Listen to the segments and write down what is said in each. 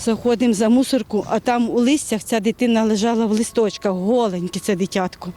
заходимо за мусорку, а там у листях ця дитина лежала в листочках, голенький це дитятко.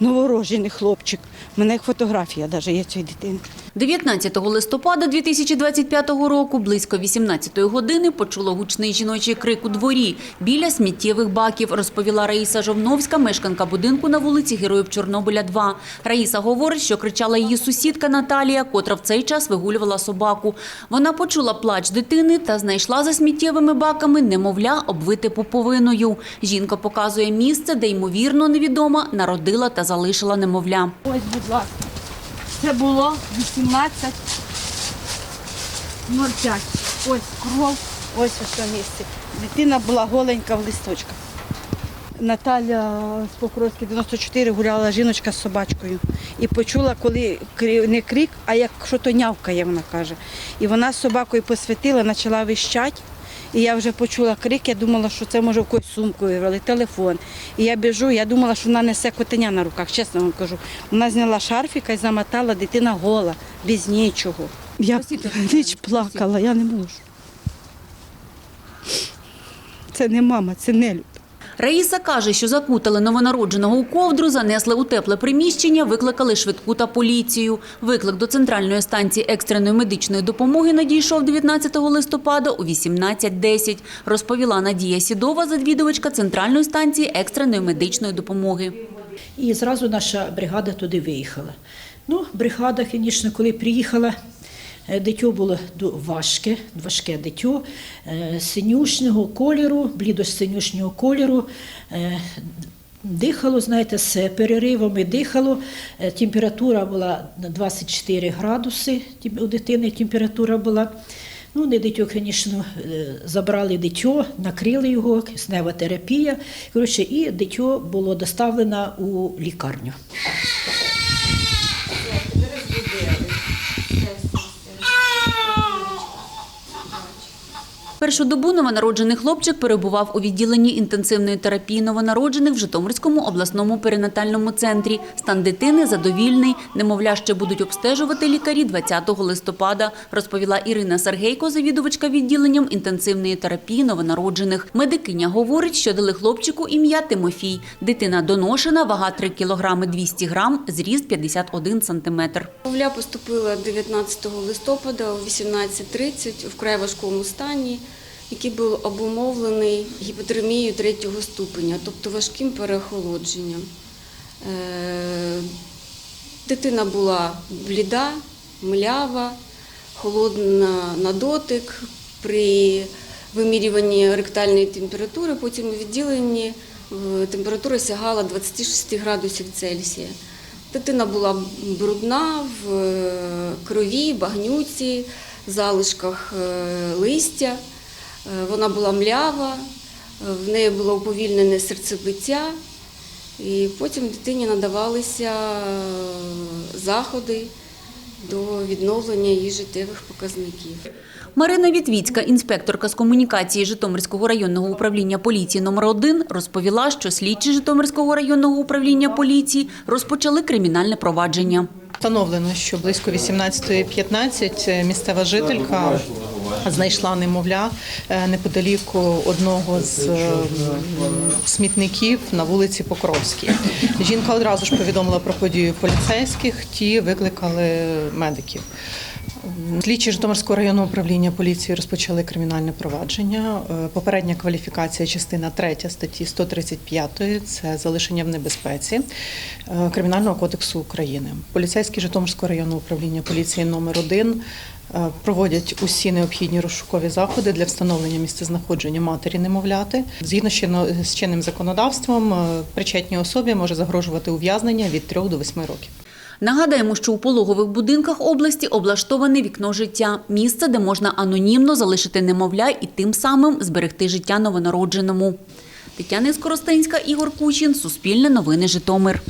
Новорожений хлопчик. У мене фотографія навіть є цієї дитини. 19 листопада 2025 року близько 18 години почуло гучний жіночий крик у дворі біля сміттєвих баків, розповіла Раїса Жовновська, мешканка будинку на вулиці Героїв Чорнобиля 2. Раїса говорить, що кричала її сусідка Наталія, котра в цей час вигулювала собаку. Вона почула плач дитини та знайшла за сміттєвими баками немовля обвите пуповиною. Жінка показує місце, де ймовірно невідома народила та залишила немовля. Ось, будь ласка. Це було 18 05. Ось кров, ось ось це місце. Дитина була голенька в листочках. Наталя з Покровської 94 гуляла жіночка з собачкою. І почула, коли не крик, а як що то нявкає, вона каже. І вона з собакою посвятила, почала вищати. І я вже почула крик, я думала, що це може в якусь сумку вирвали, телефон. І я біжу, я думала, що вона несе котеня на руках, чесно вам кажу. Вона зняла шарфіка і замотала, дитина гола, без нічого. Я ніч плакала, я не можу. Це не мама, це нелюд. Раїса каже, що закутали новонародженого у ковдру, занесли у тепле приміщення, викликали швидку та поліцію. Виклик до центральної станції екстреної медичної допомоги надійшов 19 листопада у 18.10, розповіла Надія Сідова, завідувачка центральної станції екстреної медичної допомоги. І зразу наша бригада туди виїхала. Ну, бригада, звісно, коли приїхала, е, дитё було ду- важке, важке дитё, е, синюшнього кольору, блідо-синюшнього кольору. е, Дихало, знаєте, з переривами дихало. Е, Температура була на 24 градуси тем- у дитини температура була. Ну, не дитё, звісно, е, забрали дитё, накрили його, киснева терапія. Коротше, і дитё було доставлено у лікарню. Першу добу новонароджений хлопчик перебував у відділенні інтенсивної терапії новонароджених в Житомирському обласному перинатальному центрі. Стан дитини задовільний. Немовля ще будуть обстежувати лікарі 20 листопада, розповіла Ірина Сергейко, завідувачка відділенням інтенсивної терапії новонароджених. Медикиня говорить, що дали хлопчику ім'я Тимофій. Дитина доношена, вага 3 кілограми 200 грам, зріст 51 сантиметр. Мовля поступила 19 листопада о 18.30 в край важкому стані, який був обумовлений гіпотермією третього ступеня, тобто важким переохолодженням. Е, Дитина була бліда, млява, холодна на дотик. При вимірюванні ректальної температури, потім у відділенні температура сягала 26 градусів Цельсія. Дитина була брудна в е, крові, багнюці, залишках е, листя. Е, Вона була млява, е, в неї було уповільнене серцебиття, і потім дитині надавалися е, заходи до відновлення її життєвих показників. Марина Вітвіцька, інспекторка з комунікації Житомирського районного управління поліції номер 1 розповіла, що слідчі Житомирського районного управління поліції розпочали кримінальне провадження. Встановлено, що близько 18.15 місцева жителька знайшла немовля неподалік одного з е, смітників на вулиці Покровській. Жінка одразу ж повідомила про подію поліцейських, ті викликали медиків. Слідчі Житомирського районного управління поліції розпочали кримінальне провадження. Е, Попередня кваліфікація, частина 3 статті 135 – це залишення в небезпеці е, Кримінального кодексу України. Поліцейські Житомирського районного управління поліції номер 1 проводять усі необхідні розшукові заходи для встановлення місцезнаходження матері немовляти. Згідно з чинним законодавством, е, причетній особі може загрожувати ув'язнення від 3 до 8 років. Нагадаємо, що у пологових будинках області облаштоване вікно життя – місце, де можна анонімно залишити немовля і тим самим зберегти життя новонародженому. Тетяна Скоростенська, Ігор Кучин, Суспільне новини Житомир.